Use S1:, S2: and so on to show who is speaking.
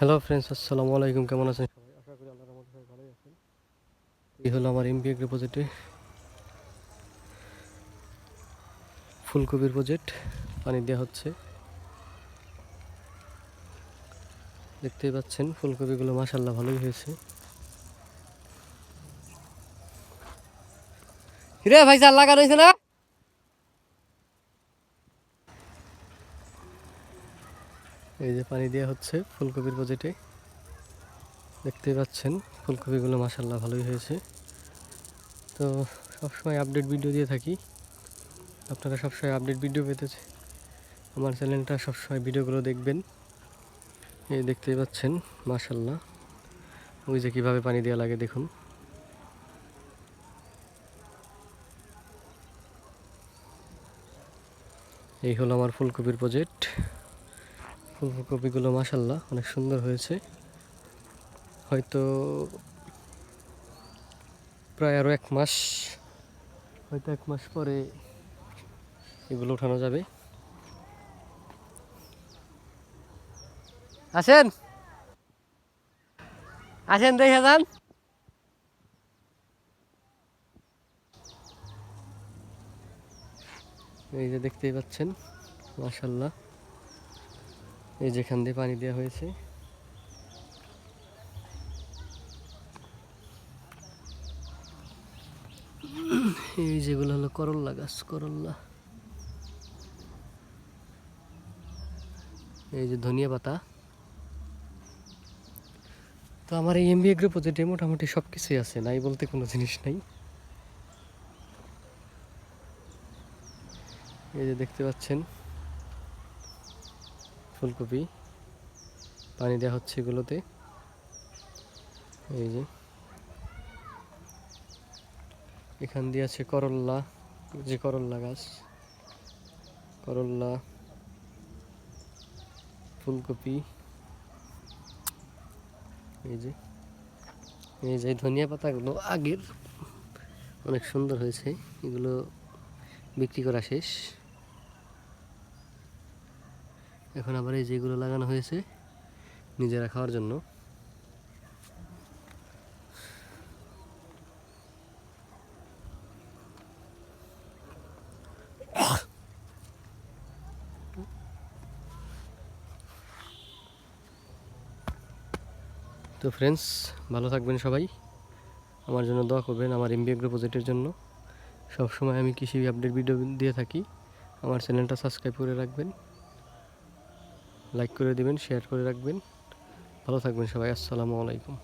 S1: Hello friends আসসালামু আলাইকুম কেমন আছেন? সবাই আশা করি আল্লাহর রহমতে সবাই ভালোই আছেন। এই হলো আমার এমপি এগ্রো প্রজেক্টে ফুলকপির প্রজেক্ট পানি দেওয়া হচ্ছে। দেখতেই পাচ্ছেন ফুলকপিগুলো মাসাল্লাহ ভালোই হয়েছে। রে ভাই চাল লাগা রয়েছে না? এই যে পানি দেওয়া হচ্ছে ফুলকপির প্রজেক্টে দেখতেই পাচ্ছেন, ফুলকপিগুলো মাসাল্লাহ ভালোই হয়েছে। তো সবসময় আপডেট ভিডিও দিয়ে থাকি। আপনারা সবসময় আপডেট ভিডিও পেতে আমার চ্যানেলটা সবসময় ভিডিওগুলো দেখবেন। এই দেখতেই পাচ্ছেন মাসাল্লাহ ওই যে কীভাবে পানি দেওয়া লাগে দেখুন। এই হলো আমার ফুলকপির প্রজেক্ট ফুলকপিগুলো মাসাল্লাহ অনেক সুন্দর হয়েছে। হয়তো প্রায় আরও এক মাস, হয়তো এক মাস পরে এগুলো উঠানো যাবে। আসেন! আসেন দেখে যান। এই যে দেখতেই পাচ্ছেন মাসাল্লাহ এই যেখান দিয়ে পানি দেওয়া হয়েছে। এই যেগুলো হলো করল্লা গাছ করল্লা এই যে ধনিয়া পাতা। তো আমার এই এমবি এগ্রো প্রজেক্টে মোটামুটি সব কিছুই আছে, নাই বলতে কোনো জিনিস নাই। এই যে দেখতে পাচ্ছেন ফুলকপি, পানি দেওয়া হচ্ছে এগুলোতে। এই যে। এখান দিয়ে আছে করল্লা, যে করল্লা গাছ। করল্লা, ফুলকপি। এই যে। এই যে ধনিয়া পাতাগুলো আগের, অনেক সুন্দর হয়েছে। এগুলো বিক্রি করা শেষ। এখন আবার এই যেগুলো লাগানো হয়েছে নিজেরা খাওয়ার জন্য। তো ফ্রেন্ডস ভালো থাকবেন সবাই। আমার জন্য দোয়া করবেন আমার এমবি এগ্রো প্রজেক্টের জন্য। সবসময় আমি কৃষি আপডেট ভিডিও দিয়ে থাকি। আমার চ্যানেলটা সাবস্ক্রাইব করে রাখবেন। লাইক করে দিবেন শেয়ার করে রাখবেন। ভালো থাকবেন সবাই আসসালামু আলাইকুম।